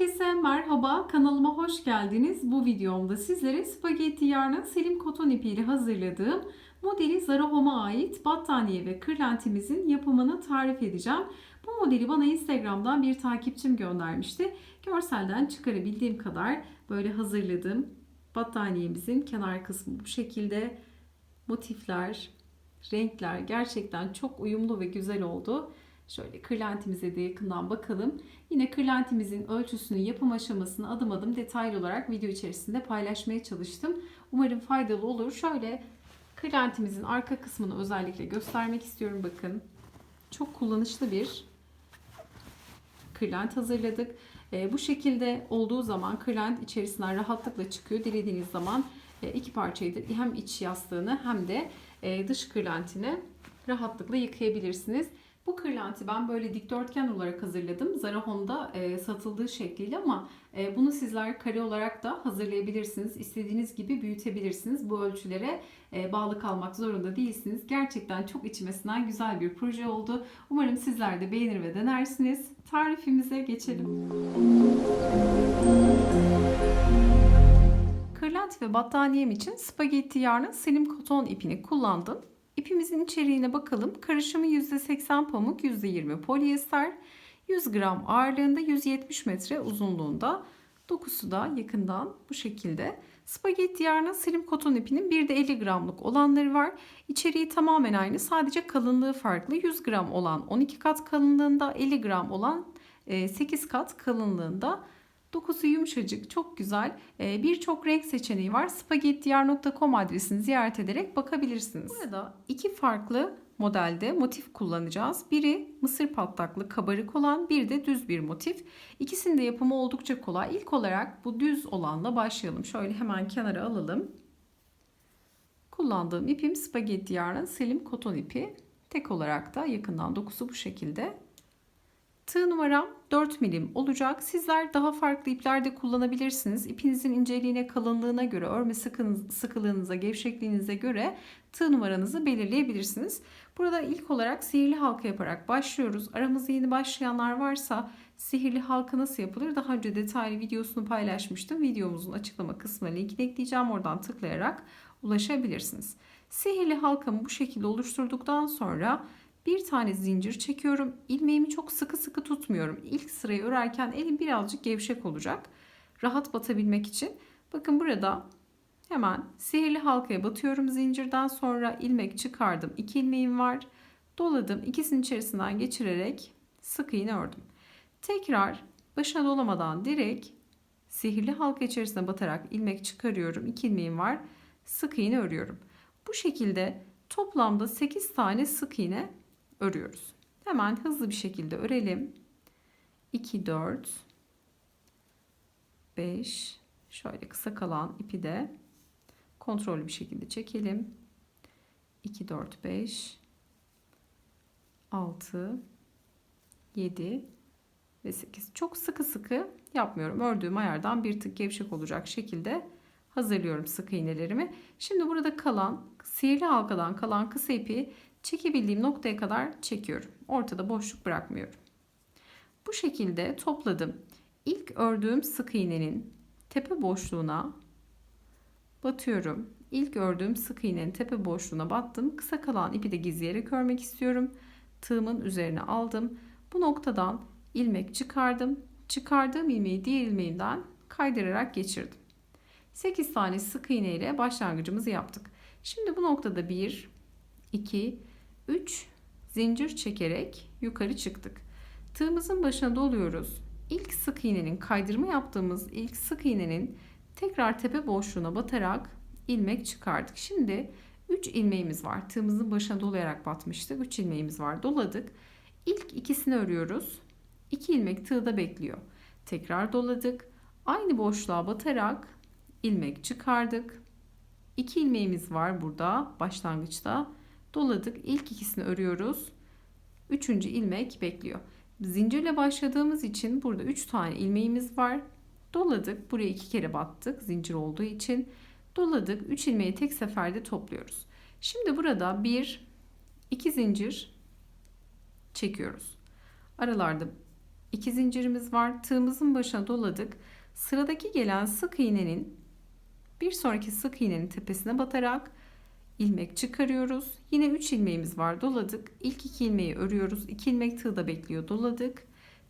Herkese merhaba, kanalıma hoş geldiniz. Bu videomda sizlere spagetti yarnı Selim Koton ipiyle hazırladığım modeli Zara Home'a ait battaniye ve kırlentimizin yapımını tarif edeceğim. Bu modeli bana Instagram'dan bir takipçim göndermişti. Görselden çıkarabildiğim kadar böyle hazırladığım battaniyemizin kenar kısmı bu şekilde. Motifler, renkler gerçekten çok uyumlu ve güzel oldu. Şöyle kırlentimize de yakından bakalım. Yine kırlentimizin ölçüsünü, yapım aşamasını adım adım detaylı olarak video içerisinde paylaşmaya çalıştım. Umarım faydalı olur. Şöyle kırlentimizin arka kısmını özellikle göstermek istiyorum. Bakın çok kullanışlı bir kırlent hazırladık. E, bu şekilde olduğu zaman kırlent içerisinden rahatlıkla çıkıyor. Dilediğiniz zaman e, iki parçayı da hem iç yastığını hem de e, dış kırlentini rahatlıkla yıkayabilirsiniz. Bu kırlenti ben böyle dikdörtgen olarak hazırladım. Zara Home'da e, satıldığı şekliyle ama e, bunu sizler kare olarak da hazırlayabilirsiniz. İstediğiniz gibi büyütebilirsiniz. Bu ölçülere e, bağlı kalmak zorunda değilsiniz. Gerçekten çok içmesinden güzel bir proje oldu. Umarım sizler de beğenir ve denersiniz. Tarifimize geçelim. Kırlent ve battaniyem için spagetti yarnı Selim Koton ipini kullandım. İpimizin içeriğine bakalım. Karışımı %80 pamuk, %20 polyester, 100 gram ağırlığında, 170 metre uzunluğunda. Dokusu da yakından bu şekilde. Spagetti yarnı Selim Koton ipinin bir de 50 gramlık olanları var. İçeriği tamamen aynı. Sadece kalınlığı farklı. 100 gram olan 12 kat kalınlığında, 50 gram olan 8 kat kalınlığında. Dokusu yumuşacık, çok güzel. Ee, birçok renk seçeneği var. spagettiyar.com adresini ziyaret ederek bakabilirsiniz. Burada iki farklı modelde motif kullanacağız. Biri mısır patlaklı kabarık olan, bir de düz bir motif. İkisinin de yapımı oldukça kolay. İlk olarak bu düz olanla başlayalım. Şöyle hemen kenara alalım. Kullandığım ipim spagetti yarın Selim koton ipi. Tek olarak da yakından dokusu bu şekilde. Tığ numaram 4 milim olacak. Sizler daha farklı ipler de kullanabilirsiniz. İpinizin inceliğine, kalınlığına göre, örme sıkılığınıza, gevşekliğinize göre tığ numaranızı belirleyebilirsiniz. Burada ilk olarak sihirli halka yaparak başlıyoruz. Aramızda yeni başlayanlar varsa sihirli halka nasıl yapılır? Daha önce detaylı videosunu paylaşmıştım. Videomuzun açıklama kısmına linkini ekleyeceğim. Oradan tıklayarak ulaşabilirsiniz. Sihirli halkamı bu şekilde oluşturduktan sonra bir tane zincir çekiyorum. İlmeğimi çok sıkı sıkı tutmuyorum. İlk sırayı örerken elim birazcık gevşek olacak. Rahat batabilmek için. Bakın burada hemen sihirli halkaya batıyorum zincirden sonra ilmek çıkardım. İki ilmeğim var. Doladım. İkisinin içerisinden geçirerek sık iğne ördüm. Tekrar başına dolamadan direkt sihirli halka içerisine batarak ilmek çıkarıyorum. İki ilmeğim var. Sık iğne örüyorum. Bu şekilde toplamda 8 tane sık iğne örüyoruz. Hemen hızlı bir şekilde örelim. 2 4 5 şöyle kısa kalan ipi de kontrollü bir şekilde çekelim. 2 4 5 6 7 ve 8. Çok sıkı sıkı yapmıyorum. Ördüğüm ayardan bir tık gevşek olacak şekilde hazırlıyorum sık iğnelerimi. Şimdi burada kalan sihirli halkadan kalan kısa ipi çekebildiğim noktaya kadar çekiyorum. Ortada boşluk bırakmıyorum. Bu şekilde topladım. İlk ördüğüm sık iğnenin tepe boşluğuna batıyorum. İlk ördüğüm sık iğnenin tepe boşluğuna battım. Kısa kalan ipi de gizleyerek örmek istiyorum. Tığımın üzerine aldım. Bu noktadan ilmek çıkardım. Çıkardığım ilmeği diğer ilmeğimden kaydırarak geçirdim. 8 tane sık iğne ile başlangıcımızı yaptık. Şimdi bu noktada 1, 2, 3 zincir çekerek yukarı çıktık. Tığımızın başına doluyoruz. İlk sık iğnenin kaydırma yaptığımız ilk sık iğnenin tekrar tepe boşluğuna batarak ilmek çıkardık. Şimdi 3 ilmeğimiz var. Tığımızın başına dolayarak batmıştık. 3 ilmeğimiz var. Doladık. İlk ikisini örüyoruz. 2 ilmek tığda bekliyor. Tekrar doladık. Aynı boşluğa batarak ilmek çıkardık. 2 ilmeğimiz var burada başlangıçta doladık. İlk ikisini örüyoruz. Üçüncü ilmek bekliyor. Zincirle başladığımız için burada 3 tane ilmeğimiz var. Doladık. Buraya iki kere battık zincir olduğu için. Doladık. 3 ilmeği tek seferde topluyoruz. Şimdi burada 1 2 zincir çekiyoruz. Aralarda 2 zincirimiz var. Tığımızın başına doladık. Sıradaki gelen sık iğnenin bir sonraki sık iğnenin tepesine batarak ilmek çıkarıyoruz. Yine 3 ilmeğimiz var. Doladık. İlk 2 ilmeği örüyoruz. 2 ilmek tığda bekliyor. Doladık.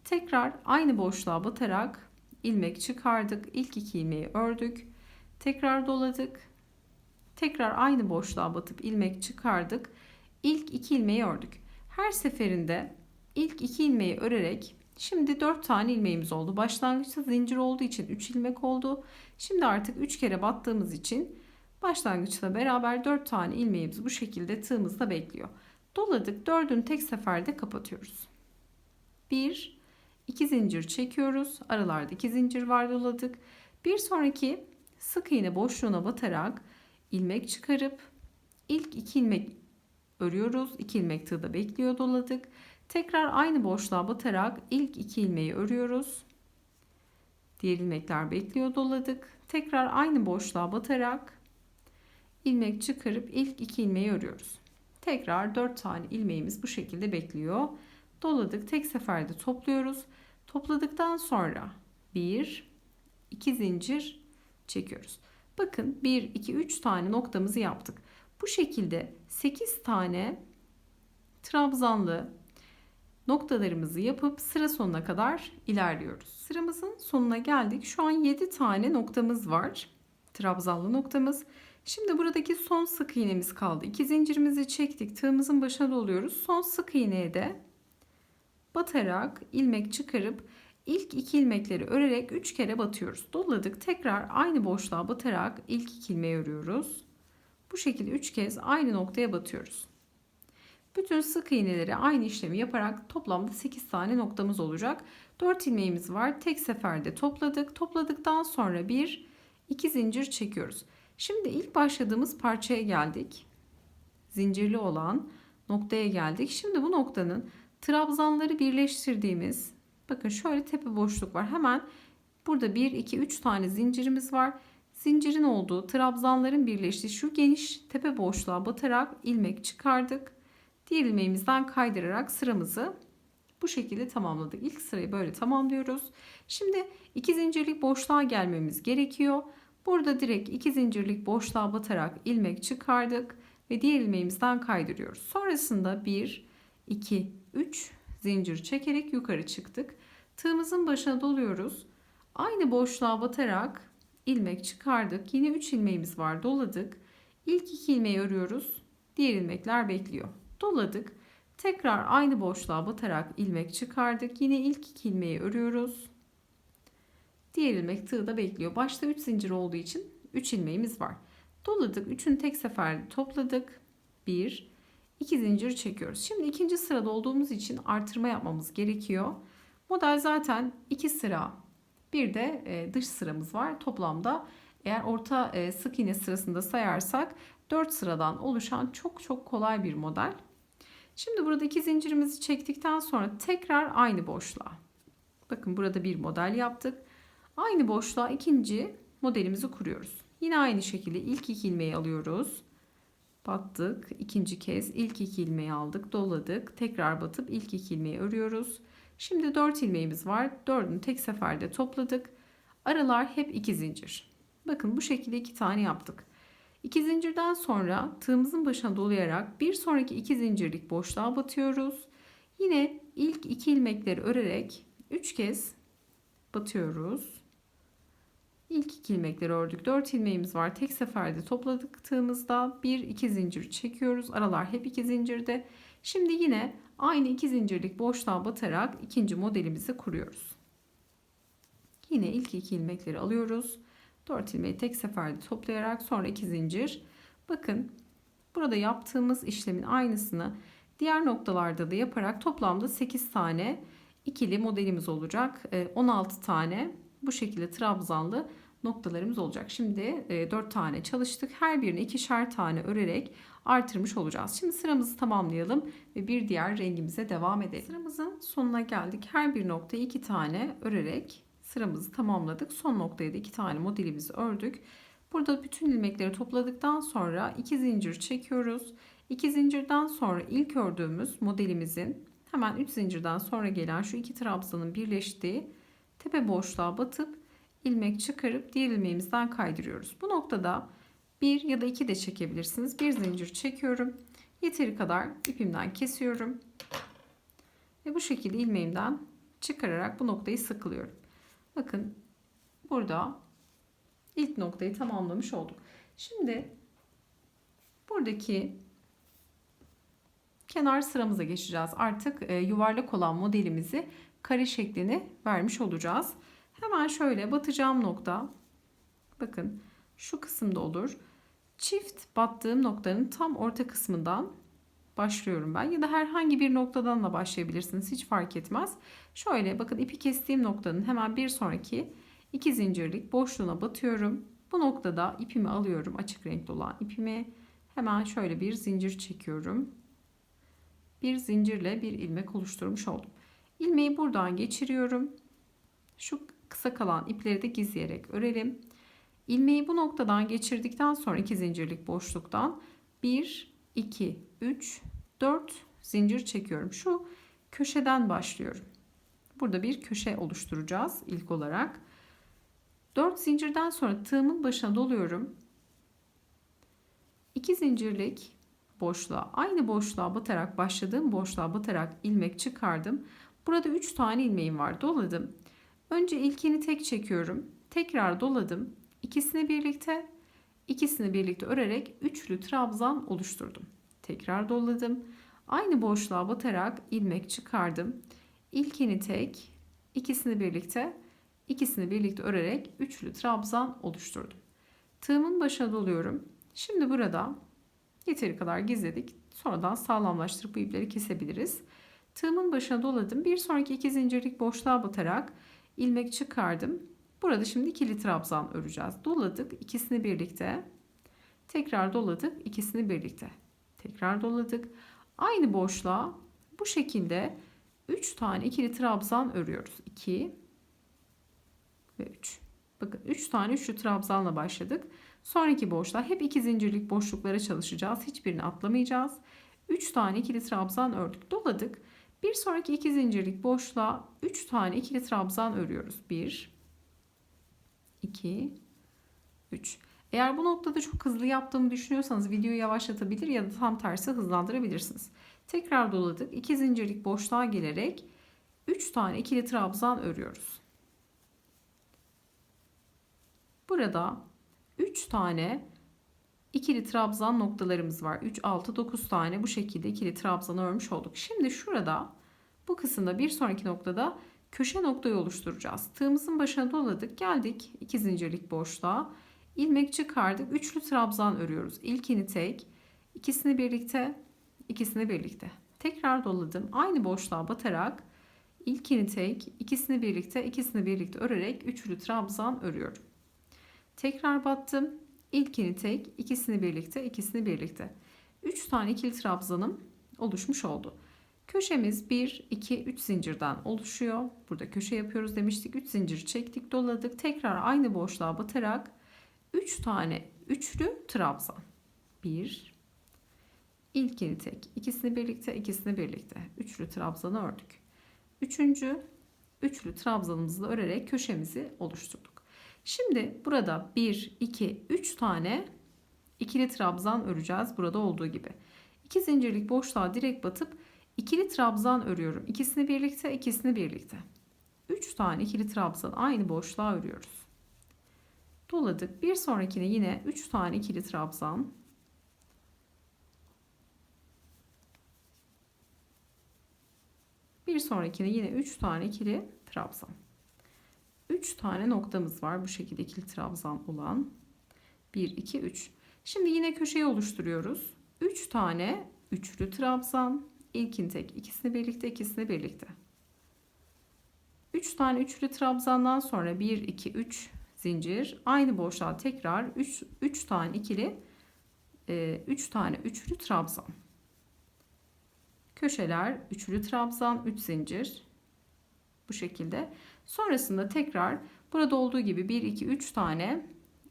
Tekrar aynı boşluğa batarak ilmek çıkardık. İlk 2 ilmeği ördük. Tekrar doladık. Tekrar aynı boşluğa batıp ilmek çıkardık. İlk 2 ilmeği ördük. Her seferinde ilk 2 ilmeği örerek şimdi 4 tane ilmeğimiz oldu. Başlangıçta zincir olduğu için 3 ilmek oldu. Şimdi artık 3 kere battığımız için başlangıçta beraber 4 tane ilmeğimiz bu şekilde tığımızda bekliyor. Doladık. Dördünü tek seferde kapatıyoruz. 1 2 zincir çekiyoruz. Aralarda 2 zincir var doladık. Bir sonraki sık iğne boşluğuna batarak ilmek çıkarıp ilk 2 ilmek örüyoruz. 2 ilmek tığda bekliyor doladık. Tekrar aynı boşluğa batarak ilk 2 ilmeği örüyoruz. Diğer ilmekler bekliyor doladık. Tekrar aynı boşluğa batarak ilmek çıkarıp ilk 2 ilmeği örüyoruz. Tekrar 4 tane ilmeğimiz bu şekilde bekliyor. Doladık. Tek seferde topluyoruz. Topladıktan sonra 1 2 zincir çekiyoruz. Bakın 1 2 3 tane noktamızı yaptık. Bu şekilde 8 tane trabzanlı noktalarımızı yapıp sıra sonuna kadar ilerliyoruz. Sıramızın sonuna geldik. Şu an 7 tane noktamız var. Trabzanlı noktamız. Şimdi buradaki son sık iğnemiz kaldı. 2 zincirimizi çektik. Tığımızın başına doluyoruz. Son sık iğneye de batarak ilmek çıkarıp ilk iki ilmekleri örerek 3 kere batıyoruz. Doladık. Tekrar aynı boşluğa batarak ilk iki ilmeği örüyoruz. Bu şekilde 3 kez aynı noktaya batıyoruz. Bütün sık iğneleri aynı işlemi yaparak toplamda 8 tane noktamız olacak. 4 ilmeğimiz var. Tek seferde topladık. Topladıktan sonra bir iki zincir çekiyoruz. Şimdi ilk başladığımız parçaya geldik. Zincirli olan noktaya geldik. Şimdi bu noktanın trabzanları birleştirdiğimiz bakın şöyle tepe boşluk var. Hemen burada 1 2 3 tane zincirimiz var. Zincirin olduğu trabzanların birleştiği şu geniş tepe boşluğa batarak ilmek çıkardık. Diğer ilmeğimizden kaydırarak sıramızı bu şekilde tamamladık. İlk sırayı böyle tamamlıyoruz. Şimdi iki zincirlik boşluğa gelmemiz gerekiyor. Burada direkt iki zincirlik boşluğa batarak ilmek çıkardık ve diğer ilmeğimizden kaydırıyoruz. Sonrasında 1, 2, 3 zincir çekerek yukarı çıktık. Tığımızın başına doluyoruz. Aynı boşluğa batarak ilmek çıkardık. Yine 3 ilmeğimiz var doladık. İlk 2 ilmeği örüyoruz. Diğer ilmekler bekliyor. Doladık. Tekrar aynı boşluğa batarak ilmek çıkardık. Yine ilk 2 ilmeği örüyoruz. Diğer ilmek tığda bekliyor. Başta 3 zincir olduğu için 3 ilmeğimiz var. Doladık. 3'ünü tek seferde topladık. 1 2 zincir çekiyoruz. Şimdi ikinci sırada olduğumuz için artırma yapmamız gerekiyor. Model zaten 2 sıra. Bir de e, dış sıramız var. Toplamda eğer orta e, sık iğne sırasında sayarsak 4 sıradan oluşan çok çok kolay bir model. Şimdi burada iki zincirimizi çektikten sonra tekrar aynı boşluğa. Bakın burada bir model yaptık. Aynı boşluğa ikinci modelimizi kuruyoruz. Yine aynı şekilde ilk iki ilmeği alıyoruz. Battık. ikinci kez ilk iki ilmeği aldık. Doladık. Tekrar batıp ilk iki ilmeği örüyoruz. Şimdi 4 ilmeğimiz var. Dördünü tek seferde topladık. Aralar hep iki zincir. Bakın bu şekilde iki tane yaptık. İki zincirden sonra tığımızın başına dolayarak bir sonraki iki zincirlik boşluğa batıyoruz. Yine ilk iki ilmekleri örerek 3 kez batıyoruz. İlk iki ilmekleri ördük. 4 ilmeğimiz var. Tek seferde topladık tığımızda. 1 2 zincir çekiyoruz. Aralar hep iki zincirde. Şimdi yine aynı iki zincirlik boşluğa batarak ikinci modelimizi kuruyoruz. Yine ilk iki ilmekleri alıyoruz. 4 ilmeği tek seferde toplayarak sonra 2 zincir. Bakın burada yaptığımız işlemin aynısını diğer noktalarda da yaparak toplamda 8 tane ikili modelimiz olacak. 16 ee, tane bu şekilde trabzanlı noktalarımız olacak. Şimdi 4 e, tane çalıştık. Her birine ikişer tane örerek artırmış olacağız. Şimdi sıramızı tamamlayalım ve bir diğer rengimize devam edelim. Sıramızın sonuna geldik. Her bir noktaya 2 tane örerek sıramızı tamamladık. Son noktaya da iki tane modelimizi ördük. Burada bütün ilmekleri topladıktan sonra iki zincir çekiyoruz. İki zincirden sonra ilk ördüğümüz modelimizin hemen 3 zincirden sonra gelen şu iki trabzanın birleştiği tepe boşluğa batıp ilmek çıkarıp diğer ilmeğimizden kaydırıyoruz. Bu noktada bir ya da iki de çekebilirsiniz. Bir zincir çekiyorum. Yeteri kadar ipimden kesiyorum. Ve bu şekilde ilmeğimden çıkararak bu noktayı sıkılıyorum. Bakın burada ilk noktayı tamamlamış olduk. Şimdi buradaki kenar sıramıza geçeceğiz. Artık e, yuvarlak olan modelimizi kare şeklini vermiş olacağız. Hemen şöyle batacağım nokta bakın şu kısımda olur. Çift battığım noktanın tam orta kısmından başlıyorum ben ya da herhangi bir noktadan da başlayabilirsiniz hiç fark etmez. Şöyle bakın ipi kestiğim noktanın hemen bir sonraki iki zincirlik boşluğuna batıyorum. Bu noktada ipimi alıyorum açık renkli olan ipimi hemen şöyle bir zincir çekiyorum. Bir zincirle bir ilmek oluşturmuş oldum. İlmeği buradan geçiriyorum. Şu kısa kalan ipleri de gizleyerek örelim. İlmeği bu noktadan geçirdikten sonra iki zincirlik boşluktan 1, 2, 3, 4 zincir çekiyorum. Şu köşeden başlıyorum. Burada bir köşe oluşturacağız ilk olarak. 4 zincirden sonra tığımın başına doluyorum. 2 zincirlik boşluğa aynı boşluğa batarak başladığım boşluğa batarak ilmek çıkardım. Burada 3 tane ilmeğim var. Doladım. Önce ilkini tek çekiyorum. Tekrar doladım. İkisini birlikte ikisini birlikte örerek üçlü trabzan oluşturdum. Tekrar doladım. Aynı boşluğa batarak ilmek çıkardım. İlkini tek, ikisini birlikte, ikisini birlikte örerek üçlü trabzan oluşturdum. Tığımın başına doluyorum. Şimdi burada yeteri kadar gizledik. Sonradan sağlamlaştırıp bu ipleri kesebiliriz. Tığımın başına doladım. Bir sonraki iki zincirlik boşluğa batarak ilmek çıkardım. Burada şimdi ikili trabzan öreceğiz. Doladık ikisini birlikte. Tekrar doladık ikisini birlikte. Tekrar doladık. Aynı boşluğa bu şekilde 3 tane ikili trabzan örüyoruz. 2 ve 3. Bakın 3 tane üçlü trabzanla başladık. Sonraki boşluğa hep iki zincirlik boşluklara çalışacağız. Hiçbirini atlamayacağız. 3 tane ikili trabzan ördük. Doladık. Bir sonraki iki zincirlik boşluğa 3 tane ikili trabzan örüyoruz. 1 2 3 Eğer bu noktada çok hızlı yaptığımı düşünüyorsanız videoyu yavaşlatabilir ya da tam tersi hızlandırabilirsiniz. Tekrar doladık. 2 zincirlik boşluğa gelerek 3 tane ikili trabzan örüyoruz. Burada 3 tane ikili trabzan noktalarımız var. 3, 6, 9 tane bu şekilde ikili trabzan örmüş olduk. Şimdi şurada bu kısımda bir sonraki noktada köşe noktayı oluşturacağız. Tığımızın başına doladık. Geldik 2 zincirlik boşluğa. ilmek çıkardık. Üçlü trabzan örüyoruz. İlkini tek, ikisini birlikte, ikisini birlikte. Tekrar doladım. Aynı boşluğa batarak ilkini tek, ikisini birlikte, ikisini birlikte örerek üçlü trabzan örüyorum. Tekrar battım. İlkini tek, ikisini birlikte, ikisini birlikte. 3 tane ikili trabzanım oluşmuş oldu. Köşemiz 1, 2, 3 zincirden oluşuyor. Burada köşe yapıyoruz demiştik. 3 zincir çektik, doladık. Tekrar aynı boşluğa batarak 3 tane üçlü trabzan. 1, ilkini tek, ikisini birlikte, ikisini birlikte. Üçlü trabzanı ördük. Üçüncü üçlü trabzanımızı örerek köşemizi oluşturduk. Şimdi burada 1, 2, 3 tane ikili trabzan öreceğiz. Burada olduğu gibi. 2 zincirlik boşluğa direkt batıp ikili trabzan örüyorum. İkisini birlikte, ikisini birlikte. 3 tane ikili trabzan aynı boşluğa örüyoruz. Doladık. Bir sonrakine yine 3 tane ikili trabzan. Bir sonrakine yine 3 tane ikili trabzan. 3 tane noktamız var bu şekilde ikili trabzan olan. 1, 2, 3. Şimdi yine köşeyi oluşturuyoruz. 3 tane üçlü trabzan. İlkin tek ikisini birlikte ikisini birlikte. 3 tane üçlü trabzandan sonra 1, 2, 3 zincir. Aynı boşluğa tekrar 3, 3 tane ikili 3 e, tane üçlü trabzan. Köşeler üçlü trabzan 3 zincir. Bu şekilde. Sonrasında tekrar burada olduğu gibi 1, 2, 3 tane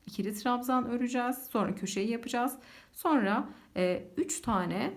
ikili trabzan öreceğiz. Sonra köşeyi yapacağız. Sonra 3 e, tane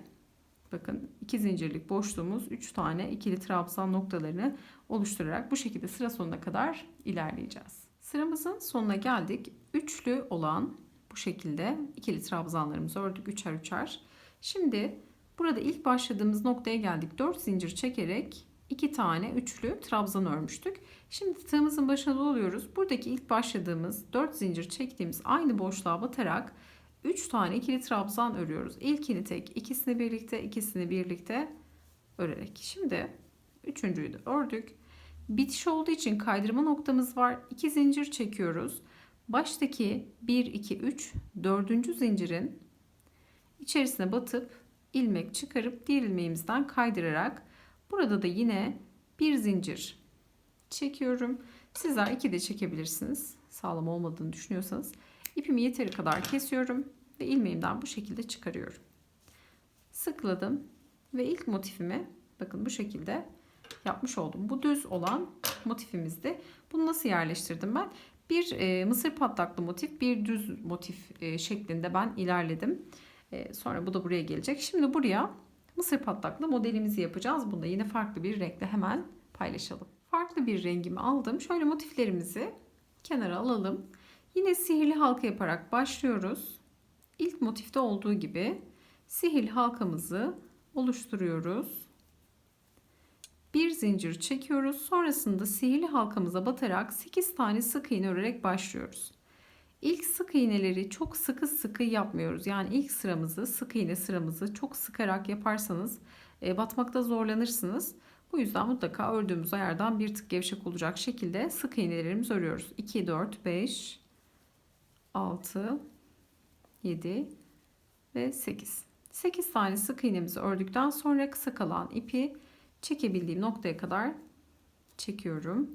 Bakın iki zincirlik boşluğumuz 3 tane ikili trabzan noktalarını oluşturarak bu şekilde sıra sonuna kadar ilerleyeceğiz. Sıramızın sonuna geldik. Üçlü olan bu şekilde ikili trabzanlarımızı ördük üçer üçer. Şimdi burada ilk başladığımız noktaya geldik. 4 zincir çekerek 2 tane üçlü trabzan örmüştük. Şimdi tığımızın başına doluyoruz. Buradaki ilk başladığımız 4 zincir çektiğimiz aynı boşluğa batarak 3 tane ikili trabzan örüyoruz. İlkini tek, ikisini birlikte, ikisini birlikte örerek. Şimdi üçüncüyü de ördük. Bitiş olduğu için kaydırma noktamız var. 2 zincir çekiyoruz. Baştaki 1, 2, 3, 4. zincirin içerisine batıp ilmek çıkarıp diğer ilmeğimizden kaydırarak burada da yine bir zincir çekiyorum. Sizler iki de çekebilirsiniz. Sağlam olmadığını düşünüyorsanız. İpimi yeteri kadar kesiyorum ve ilmeğimden bu şekilde çıkarıyorum. Sıkladım ve ilk motifimi bakın bu şekilde yapmış oldum. Bu düz olan motifimizdi. Bunu nasıl yerleştirdim ben? Bir e, mısır patlaklı motif, bir düz motif e, şeklinde ben ilerledim. E, sonra bu da buraya gelecek. Şimdi buraya mısır patlaklı modelimizi yapacağız. Bunu da yine farklı bir renkle hemen paylaşalım. Farklı bir rengimi aldım. Şöyle motiflerimizi kenara alalım. Yine sihirli halka yaparak başlıyoruz. İlk motifte olduğu gibi sihirli halkamızı oluşturuyoruz. Bir zincir çekiyoruz. Sonrasında sihirli halkamıza batarak 8 tane sık iğne örerek başlıyoruz. İlk sık iğneleri çok sıkı sıkı yapmıyoruz. Yani ilk sıramızı, sık iğne sıramızı çok sıkarak yaparsanız e, batmakta zorlanırsınız. Bu yüzden mutlaka ördüğümüz ayardan bir tık gevşek olacak şekilde sık iğnelerimizi örüyoruz. 2, 4, 5, 6, 7 ve 8. 8 tane sık iğnemizi ördükten sonra kısa kalan ipi çekebildiğim noktaya kadar çekiyorum.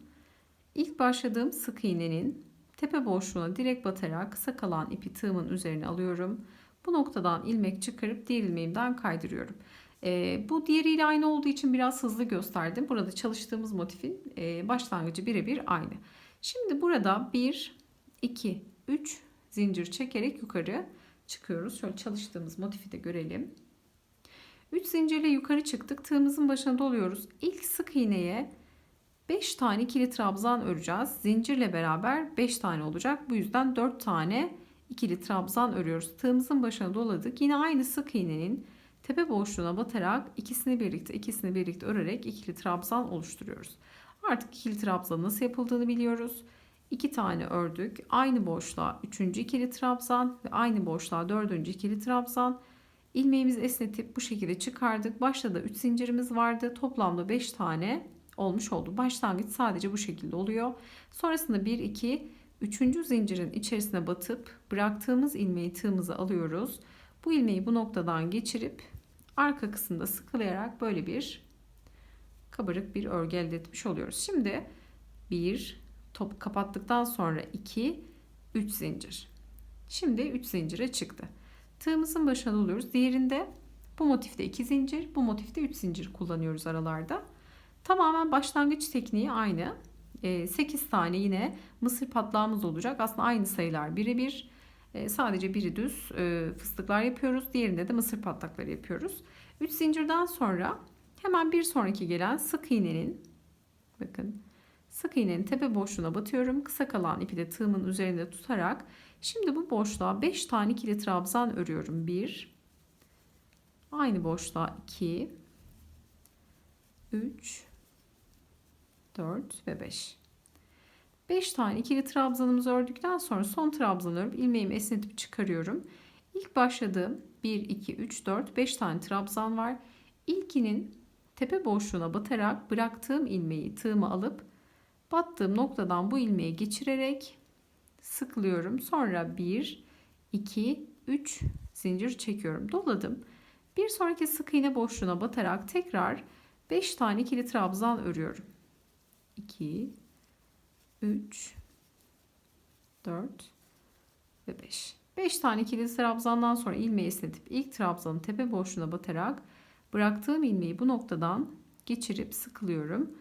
İlk başladığım sık iğnenin tepe boşluğuna direkt batarak kısa kalan ipi tığımın üzerine alıyorum. Bu noktadan ilmek çıkarıp diğer ilmeğimden kaydırıyorum. E, bu diğeriyle aynı olduğu için biraz hızlı gösterdim. Burada çalıştığımız motifin e, başlangıcı birebir aynı. Şimdi burada 1, 2, 3 zincir çekerek yukarı çıkıyoruz. Şöyle çalıştığımız motifi de görelim. 3 zincirle yukarı çıktık. Tığımızın başına doluyoruz. İlk sık iğneye 5 tane ikili trabzan öreceğiz. Zincirle beraber 5 tane olacak. Bu yüzden 4 tane ikili trabzan örüyoruz. Tığımızın başına doladık. Yine aynı sık iğnenin tepe boşluğuna batarak ikisini birlikte ikisini birlikte örerek ikili trabzan oluşturuyoruz. Artık ikili trabzan nasıl yapıldığını biliyoruz. 2 tane ördük. Aynı boşluğa 3. ikili trabzan ve aynı boşluğa 4. ikili trabzan. İlmeğimizi esnetip bu şekilde çıkardık. Başta da 3 zincirimiz vardı. Toplamda 5 tane olmuş oldu. Başlangıç sadece bu şekilde oluyor. Sonrasında 1 2 3. zincirin içerisine batıp bıraktığımız ilmeği tığımıza alıyoruz. Bu ilmeği bu noktadan geçirip arka kısımda sıkılayarak böyle bir kabarık bir örgü elde etmiş oluyoruz. Şimdi 1 top kapattıktan sonra 2 3 zincir. Şimdi 3 zincire çıktı. Tığımızın başına doluyoruz. Diğerinde bu motifte 2 zincir, bu motifte 3 zincir kullanıyoruz aralarda. Tamamen başlangıç tekniği aynı. 8 ee, tane yine mısır patlağımız olacak. Aslında aynı sayılar birebir. Ee, sadece biri düz e, fıstıklar yapıyoruz. Diğerinde de mısır patlakları yapıyoruz. 3 zincirden sonra hemen bir sonraki gelen sık iğnenin bakın sık iğnenin tepe boşluğuna batıyorum. Kısa kalan ipi de tığımın üzerinde tutarak şimdi bu boşluğa 5 tane ikili trabzan örüyorum. 1 aynı boşluğa 2 3 4 ve 5. 5 tane ikili trabzanımızı ördükten sonra son trabzanı örüp ilmeğimi esnetip çıkarıyorum. İlk başladığım 1, 2, 3, 4, 5 tane trabzan var. İlkinin tepe boşluğuna batarak bıraktığım ilmeği tığıma alıp battığım noktadan bu ilmeği geçirerek sıklıyorum. Sonra 1, 2, 3 zincir çekiyorum. Doladım. Bir sonraki sık iğne boşluğuna batarak tekrar 5 tane ikili trabzan örüyorum. 2 3 4 ve 5. 5 tane ikili trabzandan sonra ilmeği esnetip ilk trabzanın tepe boşluğuna batarak bıraktığım ilmeği bu noktadan geçirip sıkılıyorum.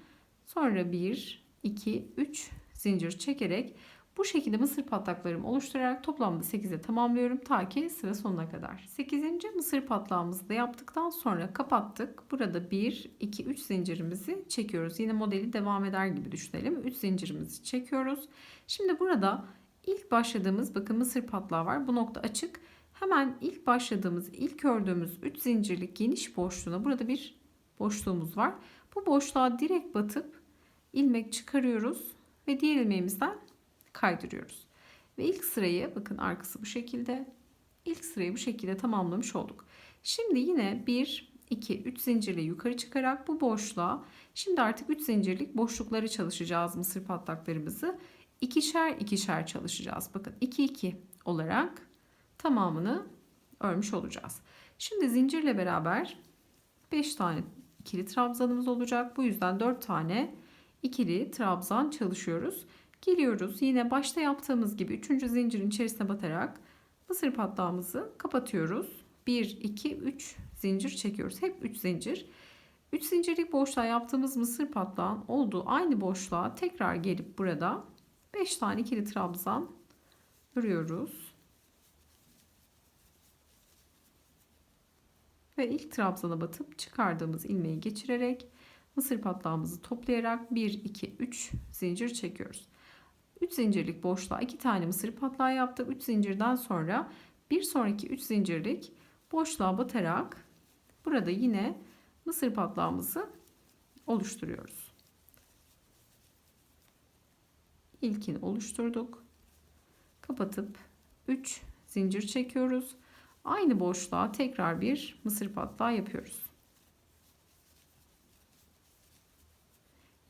Sonra 1 2 3 zincir çekerek Bu şekilde mısır patlaklarımı oluşturarak toplamda 8'e tamamlıyorum ta ki sıra sonuna kadar. 8. mısır patlağımızı da yaptıktan sonra kapattık. Burada 1, 2, 3 zincirimizi çekiyoruz. Yine modeli devam eder gibi düşünelim. 3 zincirimizi çekiyoruz. Şimdi burada ilk başladığımız bakın mısır patlağı var. Bu nokta açık. Hemen ilk başladığımız, ilk ördüğümüz 3 zincirlik geniş boşluğuna burada bir boşluğumuz var. Bu boşluğa direkt batıp ilmek çıkarıyoruz ve diğer ilmeğimizden kaydırıyoruz. Ve ilk sırayı bakın arkası bu şekilde. İlk sırayı bu şekilde tamamlamış olduk. Şimdi yine 1, 2, 3 zincirle yukarı çıkarak bu boşluğa şimdi artık 3 zincirlik boşlukları çalışacağız mısır patlaklarımızı. İkişer ikişer çalışacağız. Bakın 2 2 olarak tamamını örmüş olacağız. Şimdi zincirle beraber 5 tane ikili trabzanımız olacak. Bu yüzden 4 tane ikili trabzan çalışıyoruz. Geliyoruz yine başta yaptığımız gibi 3. zincirin içerisine batarak mısır patlağımızı kapatıyoruz. 1 2 3 zincir çekiyoruz. Hep 3 zincir. 3 zincirlik boşluğa yaptığımız mısır patlağın olduğu aynı boşluğa tekrar gelip burada 5 tane ikili trabzan örüyoruz. Ve ilk trabzana batıp çıkardığımız ilmeği geçirerek mısır patlağımızı toplayarak 1 2 3 zincir çekiyoruz. 3 zincirlik boşluğa 2 tane mısır patlağı yaptık. 3 zincirden sonra bir sonraki 3 zincirlik boşluğa batarak burada yine mısır patlağımızı oluşturuyoruz. İlkini oluşturduk. Kapatıp 3 zincir çekiyoruz. Aynı boşluğa tekrar bir mısır patlağı yapıyoruz.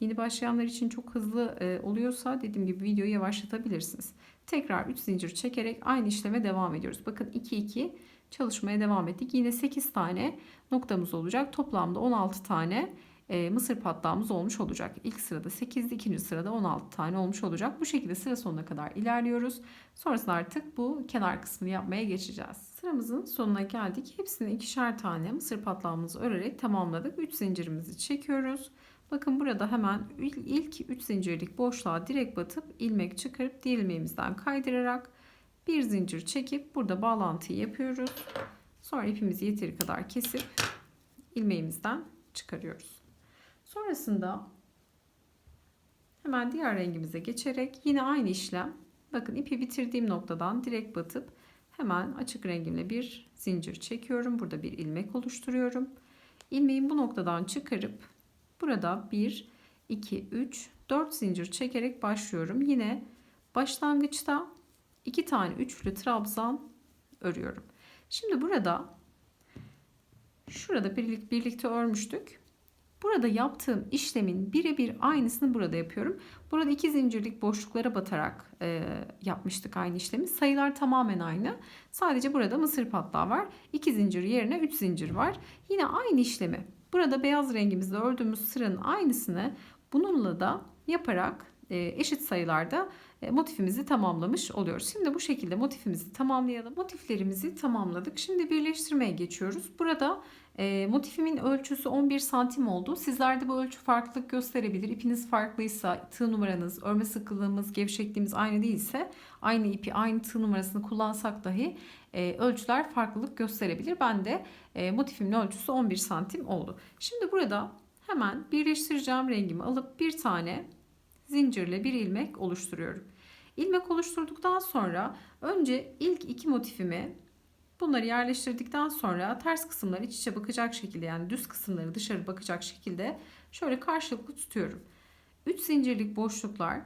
Yeni başlayanlar için çok hızlı e, oluyorsa dediğim gibi videoyu yavaşlatabilirsiniz. Tekrar 3 zincir çekerek aynı işleme devam ediyoruz. Bakın 2 2 çalışmaya devam ettik. Yine 8 tane noktamız olacak. Toplamda 16 tane e, mısır patlağımız olmuş olacak. İlk sırada 8'di, ikinci sırada 16 tane olmuş olacak. Bu şekilde sıra sonuna kadar ilerliyoruz. Sonrasında artık bu kenar kısmını yapmaya geçeceğiz. Sıramızın sonuna geldik. Hepsini ikişer tane mısır patlağımızı örerek tamamladık. 3 zincirimizi çekiyoruz. Bakın burada hemen ilk 3 zincirlik boşluğa direkt batıp ilmek çıkarıp diğer ilmeğimizden kaydırarak bir zincir çekip burada bağlantıyı yapıyoruz. Sonra ipimizi yeteri kadar kesip ilmeğimizden çıkarıyoruz. Sonrasında hemen diğer rengimize geçerek yine aynı işlem. Bakın ipi bitirdiğim noktadan direkt batıp hemen açık rengimle bir zincir çekiyorum. Burada bir ilmek oluşturuyorum. İlmeği bu noktadan çıkarıp burada 1, 2, 3, 4 zincir çekerek başlıyorum. Yine başlangıçta 2 tane üçlü trabzan örüyorum. Şimdi burada şurada birlikte örmüştük. Burada yaptığım işlemin birebir aynısını burada yapıyorum. Burada iki zincirlik boşluklara batarak e, yapmıştık aynı işlemi. Sayılar tamamen aynı. Sadece burada mısır patlağı var. İki zincir yerine üç zincir var. Yine aynı işlemi burada beyaz rengimizde ördüğümüz sıranın aynısını bununla da yaparak e, eşit sayılarda e, motifimizi tamamlamış oluyoruz. Şimdi bu şekilde motifimizi tamamlayalım. Motiflerimizi tamamladık. Şimdi birleştirmeye geçiyoruz. Burada e, motifimin ölçüsü 11 santim oldu. Sizlerde bu ölçü farklılık gösterebilir. İpiniz farklıysa, tığ numaranız, örme sıkılığımız, gevşekliğimiz aynı değilse aynı ipi, aynı tığ numarasını kullansak dahi ölçüler farklılık gösterebilir. Ben de motifimin ölçüsü 11 santim oldu. Şimdi burada hemen birleştireceğim rengimi alıp bir tane zincirle bir ilmek oluşturuyorum. İlmek oluşturduktan sonra önce ilk iki motifimi bunları yerleştirdikten sonra ters kısımları iç içe bakacak şekilde yani düz kısımları dışarı bakacak şekilde şöyle karşılıklı tutuyorum. 3 zincirlik boşluklar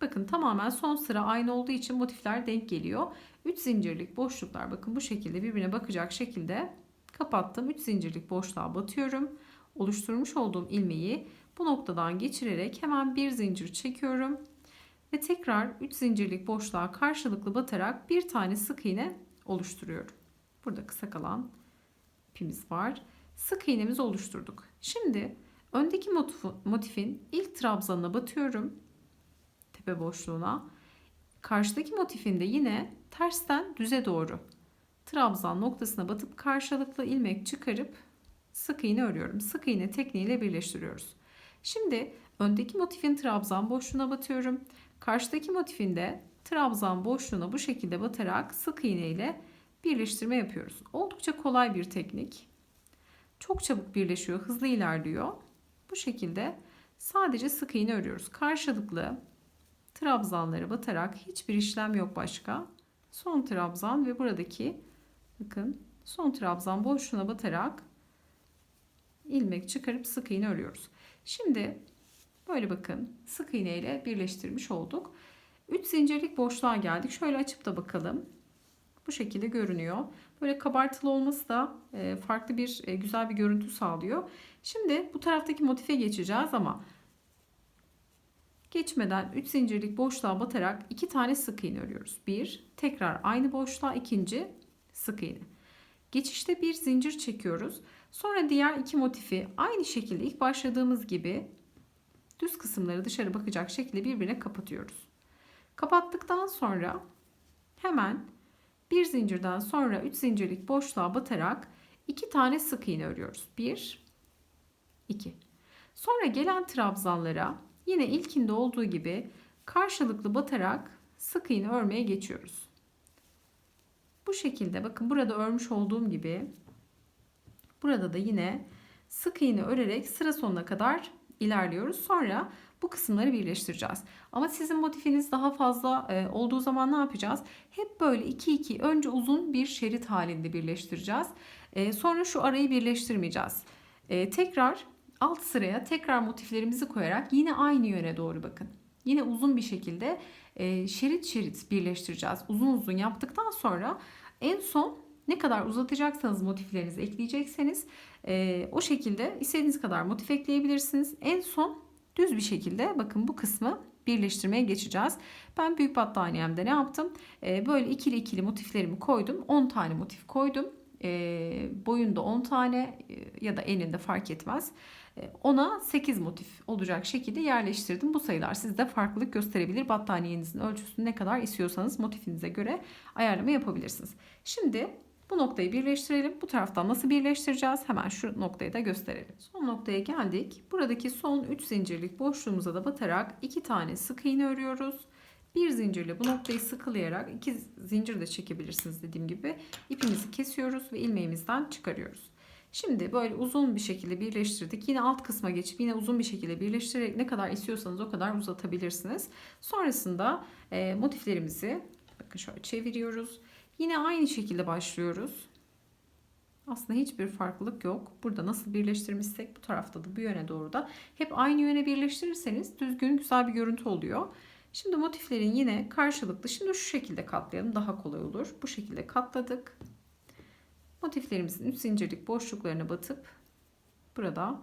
bakın tamamen son sıra aynı olduğu için motifler denk geliyor. 3 zincirlik boşluklar bakın bu şekilde birbirine bakacak şekilde kapattım. 3 zincirlik boşluğa batıyorum. Oluşturmuş olduğum ilmeği bu noktadan geçirerek hemen bir zincir çekiyorum. Ve tekrar 3 zincirlik boşluğa karşılıklı batarak bir tane sık iğne oluşturuyorum. Burada kısa kalan ipimiz var. Sık iğnemizi oluşturduk. Şimdi öndeki motifin ilk trabzanına batıyorum. Tepe boşluğuna. Karşıdaki motifin de yine tersten düze doğru trabzan noktasına batıp karşılıklı ilmek çıkarıp sık iğne örüyorum. Sık iğne tekniğiyle birleştiriyoruz. Şimdi öndeki motifin trabzan boşluğuna batıyorum. Karşıdaki motifin de trabzan boşluğuna bu şekilde batarak sık iğne ile birleştirme yapıyoruz. Oldukça kolay bir teknik. Çok çabuk birleşiyor, hızlı ilerliyor. Bu şekilde sadece sık iğne örüyoruz. Karşılıklı trabzanları batarak hiçbir işlem yok başka. Son trabzan ve buradaki bakın son trabzan boşluğuna batarak ilmek çıkarıp sık iğne örüyoruz. Şimdi böyle bakın sık iğne ile birleştirmiş olduk. 3 zincirlik boşluğa geldik. Şöyle açıp da bakalım. Bu şekilde görünüyor. Böyle kabartılı olması da e, farklı bir e, güzel bir görüntü sağlıyor. Şimdi bu taraftaki motife geçeceğiz ama geçmeden 3 zincirlik boşluğa batarak 2 tane sık iğne örüyoruz. 1 tekrar aynı boşluğa ikinci sık iğne. Geçişte bir zincir çekiyoruz. Sonra diğer iki motifi aynı şekilde ilk başladığımız gibi düz kısımları dışarı bakacak şekilde birbirine kapatıyoruz. Kapattıktan sonra hemen bir zincirden sonra 3 zincirlik boşluğa batarak 2 tane sık iğne örüyoruz. 1 2. Sonra gelen trabzanlara yine ilkinde olduğu gibi karşılıklı batarak sık iğne örmeye geçiyoruz. Bu şekilde bakın burada örmüş olduğum gibi burada da yine sık iğne örerek sıra sonuna kadar ilerliyoruz. Sonra bu kısımları birleştireceğiz. Ama sizin motifiniz daha fazla e, olduğu zaman ne yapacağız? Hep böyle 2 2 önce uzun bir şerit halinde birleştireceğiz. E, sonra şu arayı birleştirmeyeceğiz. E, tekrar alt sıraya tekrar motiflerimizi koyarak yine aynı yöne doğru bakın. Yine uzun bir şekilde e, şerit şerit birleştireceğiz. Uzun uzun yaptıktan sonra en son ne kadar uzatacaksanız motiflerinizi ekleyecekseniz e, o şekilde istediğiniz kadar motif ekleyebilirsiniz. En son düz bir şekilde bakın bu kısmı birleştirmeye geçeceğiz. Ben büyük battaniyemde ne yaptım? E, böyle ikili ikili motiflerimi koydum. 10 tane motif koydum. E, boyunda 10 tane e, ya da eninde fark etmez. E, ona 8 motif olacak şekilde yerleştirdim. Bu sayılar sizde farklılık gösterebilir. Battaniyenizin ölçüsünü ne kadar istiyorsanız motifinize göre ayarlama yapabilirsiniz. Şimdi bu noktayı birleştirelim. Bu taraftan nasıl birleştireceğiz? Hemen şu noktayı da gösterelim. Son noktaya geldik. Buradaki son 3 zincirlik boşluğumuza da batarak 2 tane sık iğne örüyoruz. Bir zincirle bu noktayı sıkılayarak iki zincir de çekebilirsiniz dediğim gibi. ipimizi kesiyoruz ve ilmeğimizden çıkarıyoruz. Şimdi böyle uzun bir şekilde birleştirdik. Yine alt kısma geçip yine uzun bir şekilde birleştirerek ne kadar istiyorsanız o kadar uzatabilirsiniz. Sonrasında e, motiflerimizi bakın şöyle çeviriyoruz. Yine aynı şekilde başlıyoruz. Aslında hiçbir farklılık yok. Burada nasıl birleştirmişsek bu tarafta da bu yöne doğru da hep aynı yöne birleştirirseniz düzgün güzel bir görüntü oluyor. Şimdi motiflerin yine karşılıklı şimdi şu şekilde katlayalım daha kolay olur. Bu şekilde katladık. Motiflerimizin üst zincirlik boşluklarına batıp burada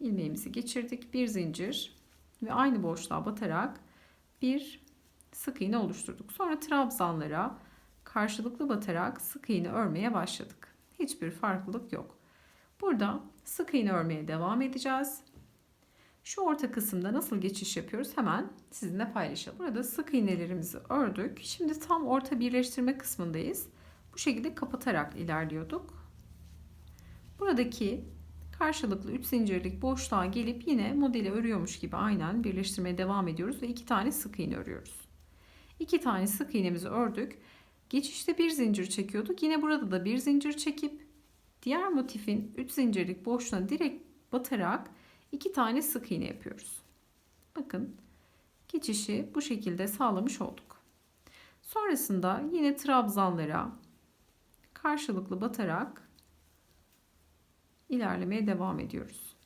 ilmeğimizi geçirdik. Bir zincir ve aynı boşluğa batarak bir sık iğne oluşturduk. Sonra trabzanlara karşılıklı batarak sık iğne örmeye başladık. Hiçbir farklılık yok. Burada sık iğne örmeye devam edeceğiz. Şu orta kısımda nasıl geçiş yapıyoruz hemen sizinle paylaşalım. Burada sık iğnelerimizi ördük. Şimdi tam orta birleştirme kısmındayız. Bu şekilde kapatarak ilerliyorduk. Buradaki karşılıklı 3 zincirlik boşluğa gelip yine modeli örüyormuş gibi aynen birleştirmeye devam ediyoruz ve 2 tane sık iğne örüyoruz. 2 tane sık iğnemizi ördük. Geçişte bir zincir çekiyorduk. Yine burada da bir zincir çekip diğer motifin 3 zincirlik boşluğuna direkt batarak 2 tane sık iğne yapıyoruz. Bakın geçişi bu şekilde sağlamış olduk. Sonrasında yine trabzanlara karşılıklı batarak ilerlemeye devam ediyoruz.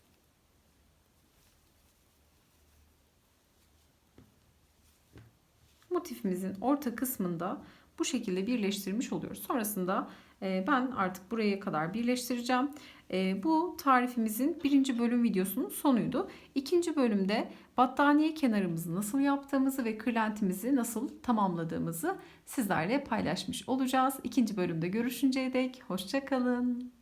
Motifimizin orta kısmında bu şekilde birleştirmiş oluyoruz. Sonrasında ben artık buraya kadar birleştireceğim. E, bu tarifimizin birinci bölüm videosunun sonuydu. İkinci bölümde battaniye kenarımızı nasıl yaptığımızı ve kırlentimizi nasıl tamamladığımızı sizlerle paylaşmış olacağız. İkinci bölümde görüşünceye dek hoşçakalın.